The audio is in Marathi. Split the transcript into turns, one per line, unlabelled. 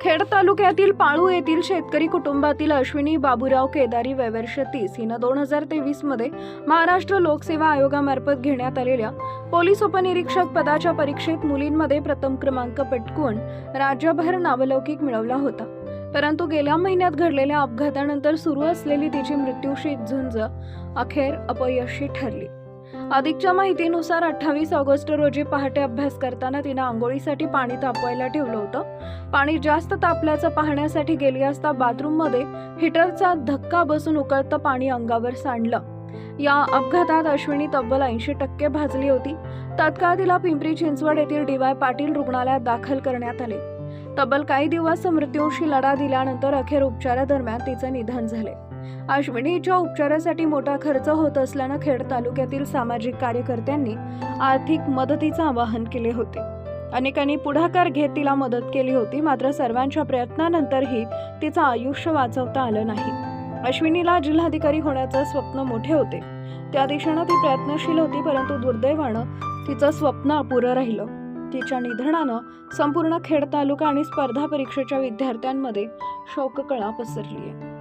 खेड तालुक्यातील पाळू येथील शेतकरी कुटुंबातील अश्विनी बाबूराव केदारी वैवर्ष तीस हिनं दोन हजार तेवीसमध्ये महाराष्ट्र लोकसेवा आयोगामार्फत घेण्यात आलेल्या पोलीस उपनिरीक्षक पदाच्या परीक्षेत मुलींमध्ये प्रथम क्रमांक पटकून राज्यभर नावलौकिक मिळवला होता. परंतु गेल्या महिन्यात घडलेल्या अपघातानंतर सुरू असलेली तिची मृत्यूशी झुंज अखेर अपयशी ठरली. अधिकच्या माहितीनुसार अठ्ठावीस ऑगस्ट रोजी पहाटे अभ्यास करताना तिनं आंघोळीसाठी पाणी तापवायला ठेवलं होतं. पाणी जास्त तापल्याचं पाहण्यासाठी गेली असता बाथरूममध्ये हिटरचा धक्का बसून उकळतं पाणी अंगावर सांडलं. या अपघातात अश्विनी तब्बल ऐंशी टक्के भाजली होती. तत्काळ तिला पिंपरी चिंचवड येथील डी वाय पाटील रुग्णालयात दाखल करण्यात आले. तब्बल काही दिवस मृत्यूशी लढा दिल्यानंतर अखेर उपचारादरम्यान तिचं निधन झाले. अश्विनीच्या उपचारासाठी मोठा खर्च होत असल्यानं खेड तालुक्यातील सामाजिक कार्यकर्त्यांनी आर्थिक मदतीचं आवाहन केले होते. अनेकांनी पुढाकार घेत तिला मदत केली होती मात्र सर्वांच्या प्रयत्नानंतरही तिचं आयुष्य वाचवता आलं नाही. अश्विनीला जिल्हाधिकारी होण्याचं स्वप्न मोठे होते. त्या दिशेनं ती प्रयत्नशील होती परंतु दुर्दैवानं तिचं स्वप्न अपुरं राहिलं. तिच्या निधनानं संपूर्ण खेड तालुका आणि स्पर्धा परीक्षेच्या विद्यार्थ्यांमध्ये शोककळा पसरली आहे